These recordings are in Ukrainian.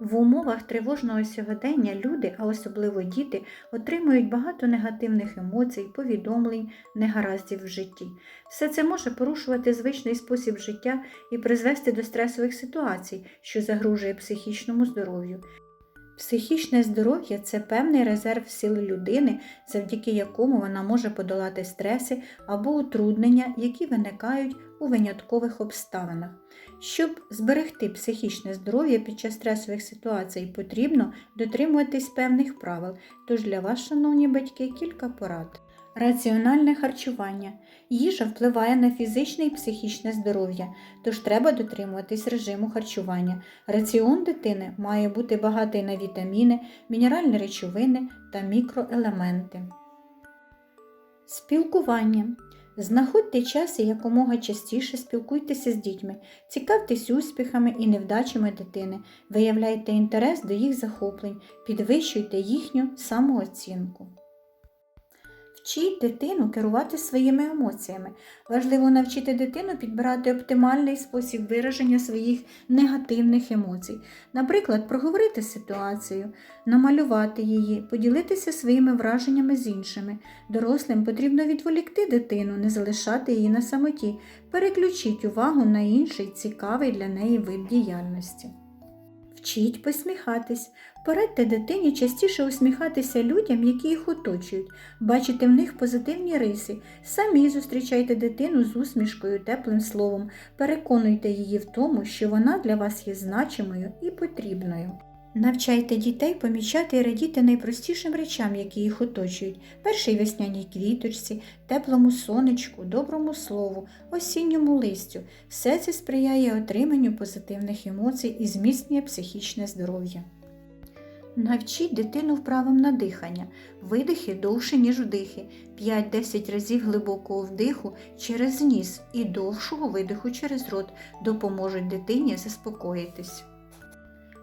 В умовах тривожного сьогодення люди, а особливо діти, отримують багато негативних емоцій, повідомлень, негараздів в житті. Все це може порушувати звичний спосіб життя і призвести до стресових ситуацій, що загрожує психічному здоров'ю. Психічне здоров'я це певний резерв сил людини, завдяки якому вона може подолати стреси або утруднення, які виникають у виняткових обставинах. Щоб зберегти психічне здоров'я під час стресових ситуацій, потрібно дотримуватись певних правил. Тож для вас, шановні батьки, кілька порад. Раціональне харчування. Їжа впливає на фізичне і психічне здоров'я, тож треба дотримуватись режиму харчування. Раціон дитини має бути багатий на вітаміни, мінеральні речовини та мікроелементи. Спілкування. Знаходьте час і якомога частіше спілкуйтеся з дітьми, цікавтесь успіхами і невдачами дитини, виявляйте інтерес до їх захоплень, підвищуйте їхню самооцінку. Вчіть дитину керувати своїми емоціями. Важливо навчити дитину підбирати оптимальний спосіб вираження своїх негативних емоцій. Наприклад, проговорити ситуацію, намалювати її, поділитися своїми враженнями з іншими. Дорослим потрібно відволікти дитину, не залишати її на самоті, переключіть увагу на інший цікавий для неї вид діяльності. Вчіть посміхатись. Порадьте дитині частіше усміхатися людям, які їх оточують, бачите в них позитивні риси. Самі зустрічайте дитину з усмішкою, теплим словом, переконуйте її в тому, що вона для вас є значимою і потрібною. Навчайте дітей помічати і радіти найпростішим речам, які їх оточують, першій весняній квіточці, теплому сонечку, доброму слову, осінньому листю. Все це сприяє отриманню позитивних емоцій і зміцнює психічне здоров'я. Навчіть дитину вправам на дихання. Видихи довше, ніж вдихи. 5-10 разів глибокого вдиху через ніс і довшого видиху через рот допоможуть дитині заспокоїтись.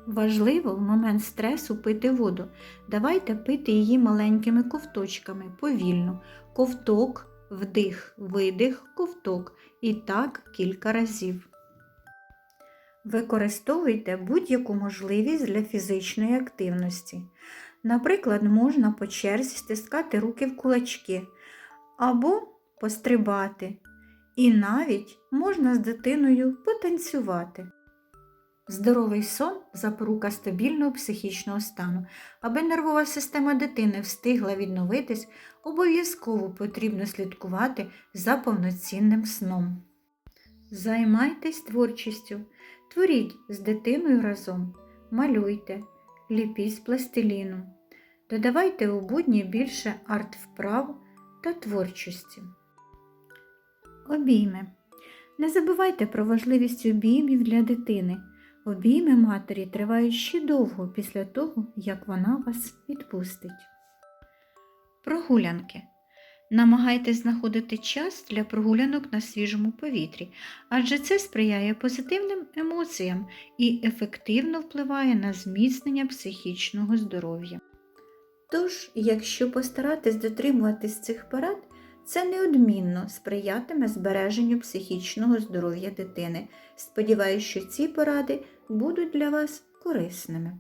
Важливо в момент стресу пити воду. Давайте пити її маленькими ковточками, повільно. Ковток, вдих, видих, ковток. І так кілька разів. Використовуйте будь-яку можливість для фізичної активності. Наприклад, можна по черзі стискати руки в кулачки або пострибати. І навіть можна з дитиною потанцювати. Здоровий сон запорука стабільного психічного стану. Аби нервова система дитини встигла відновитись, обов'язково потрібно слідкувати за повноцінним сном. Займайтесь творчістю, творіть з дитиною разом, малюйте, ліпіть з пластиліну, додавайте у будні більше арт-вправ та творчості. Обійми. Не забувайте про важливість обіймів для дитини. Обійми матері тривають ще довго після того, як вона вас відпустить. Прогулянки. Намагайтесь знаходити час для прогулянок на свіжому повітрі, адже це сприяє позитивним емоціям і ефективно впливає на зміцнення психічного здоров'я. Тож, якщо постаратись дотримуватись цих порад, це неодмінно сприятиме збереженню психічного здоров'я дитини. Сподіваюсь, що ці поради будуть для вас корисними.